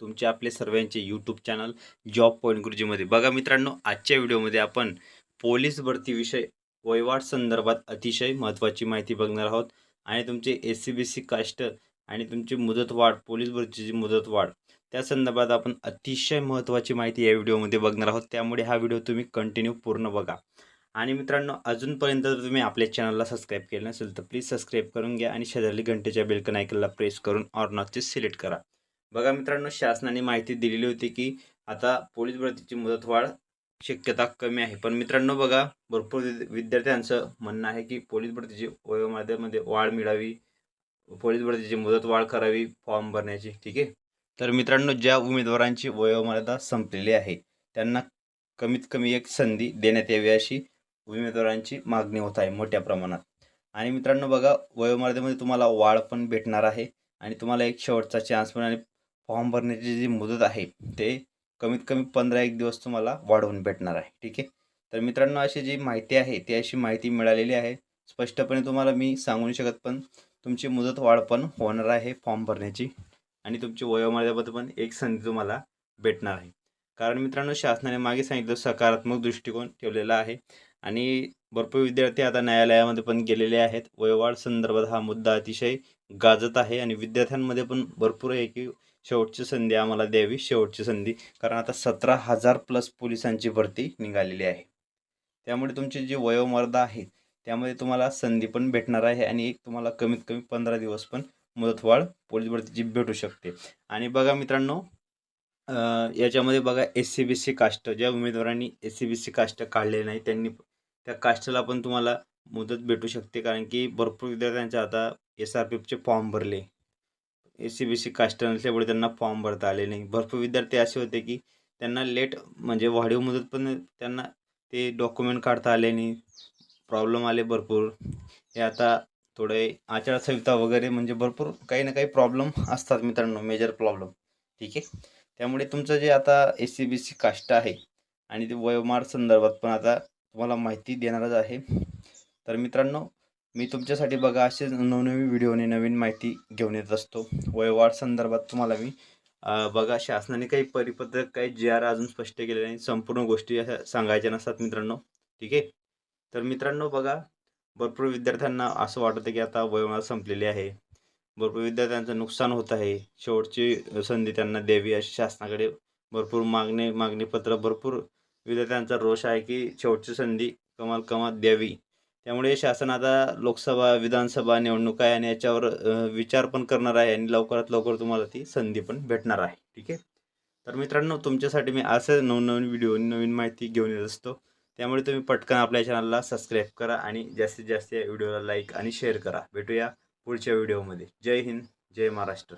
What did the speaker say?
तुमचे आपले सर्वांचे यूट्यूब चॅनल जॉब पॉईंट गुरुजीमध्ये बघा मित्रांनो आजच्या व्हिडिओमध्ये आपण पोलीस भरतीविषयी वहिवाट संदर्भात अतिशय महत्त्वाची माहिती बघणार आहोत. आणि तुमचे S C B C caste आणि तुमची मुदतवाढ पोलीस भरतीची मुदतवाढ त्या संदर्भात आपण अतिशय महत्त्वाची माहिती या व्हिडिओमध्ये बघणार आहोत. त्यामुळे हा व्हिडिओ तुम्ही कंटिन्यू पूर्ण बघा. आणि मित्रांनो अजूनपर्यंत जर तुम्ही आपल्या चॅनलला सबस्क्राईब केलं नसेल तर प्लीज सबस्क्राईब करून घ्या आणि शेजारली घंटेच्या बेलकन आयकनला प्रेस करून ऑर्नॉचे सिलेक्ट करा. बघा मित्रांनो शासनाने माहिती दिलेली होती की आता पोलीस भरतीची मुदतवाढ शक्यता कमी आहे. पण मित्रांनो बघा भरपूर विद्यार्थ्यांचं म्हणणं आहे की पोलीस भरतीची वयोमर्यादेमध्ये वाढ मिळावी पोलीस भरतीची मुदतवाढ करावी फॉर्म भरण्याची ठीक आहे? तर मित्रांनो ज्या उमेदवारांची वयोमर्यादा संपलेली आहे त्यांना कमीत कमी एक संधी देण्यात यावी अशी उमेदवारांची मागणी होत आहे मोठ्या प्रमाणात. आणि मित्रांनो बघा वयोमर्यादेमध्ये तुम्हाला वाढ पण भेटणार आहे आणि तुम्हाला एक शेवटचा चान्स पण आणि फॉर्म भरण्याची जी मुदत आहे ते कमीत कमी पंधरा एक दिवस तुम्हाला वाढवून भेटणार आहे ठीक आहे? तर मित्रांनो अशी जी माहिती आहे ती अशी माहिती मिळालेली आहे. स्पष्टपणे तुम्हाला मी सांगू शकत पण तुमची मुदत वाढ पण होणार आहे फॉर्म भरण्याची आणि तुमची वयोमर्यादाबद्दल पण एक संधी तुम्हाला भेटणार आहे. कारण मित्रांनो शासनाने मागे सांगितलं सकारात्मक दृष्टिकोन ठेवलेला आहे आणि भरपूर विद्यार्थी आता न्यायालयामध्ये पण गेलेले आहेत. वयोवाढ संदर्भात हा मुद्दा अतिशय गाजत आहे आणि विद्यार्थ्यांमध्ये पण भरपूर आहे की शेवटची संधी आम्हाला द्यावी शेवटची संधी. कारण आता सतरा हजार प्लस पोलिसांची भरती निघालेली आहे. त्यामुळे तुमची जी वयोमर्यादा आहे त्यामध्ये तुम्हाला संधी पण भेटणार आहे आणि एक तुम्हाला कमीत कमी पंधरा दिवस पण मुदतवाढ पोलीस भरतीची भेटू शकते. आणि बघा मित्रांनो याच्यामध्ये बघा S C B C caste ज्या उमेदवारांनी S C B C caste काढले नाही त्यांनी त्या कास्टला पण तुम्हाला मुदत भेटू शकते. कारण की भरपूर विद्यार्थ्यांच्या आता एस आर पी एफचे फॉर्म भरले. सी बी सी कास्ट नसल्यामुळे त्यांना फॉर्म भरता आले नाही. भरपूर विद्यार्थी असे होते की त्यांना लेट म्हणजे वाढीव मुदत पण त्यांना ते डॉक्युमेंट काढता आले नाही. प्रॉब्लेम आले भरपूर. हे आता थोडे आचारसंहिता वगैरे म्हणजे भरपूर काही ना काही प्रॉब्लेम असतात मित्रांनो मेजर प्रॉब्लेम ठीक आहे? त्यामुळे तुमचं जे आता S C B C caste आहे आणि ते वयोमार संदर्भात पण आता तुम्हाला माहिती देणारच आहे. तर मित्रांनो मी तुमच्यासाठी बघा असे नवनवीन व्हिडिओने नवीन माहिती घेऊन येत असतो. वयवाढ संदर्भात तुम्हाला मी बघा शासनाने काही परिपत्रक काही जे आर अजून स्पष्ट केले नाही. संपूर्ण गोष्टी अशा सांगायच्या नसतात मित्रांनो. ठीक आहे? तर मित्रांनो बघा भरपूर विद्यार्थ्यांना असं वाटतं की आता वयोमार संपलेली आहे. भरपूर विद्यार्थ्यांचं नुकसान होत आहे. शेवटची संधी त्यांना द्यावी अशी शासनाकडे भरपूर मागणी मागणीपत्र भरपूर विद्यार्थ्यांचा रोष आहे की शेवटची संधी कमाल कमाल द्यावी. त्यामुळे शासन आता लोकसभा विधानसभा निवडणूक आहे आणि याच्यावर विचार पण करणार आहे आणि लवकरात लवकर तुम्हाला ती संधी पण भेटणार आहे. ठीक आहे? तर मित्रांनो तुमच्यासाठी मी असं नवनवीन व्हिडिओ नवीन माहिती घेऊन येत असतो. त्यामुळे तुम्ही पटकन आपल्या चॅनलला सबस्क्राईब करा आणि जास्तीत जास्त या व्हिडिओला लाईक आणि शेअर करा. भेटूया पुढच्या व्हिडिओमध्ये. जय हिंद जय महाराष्ट्र.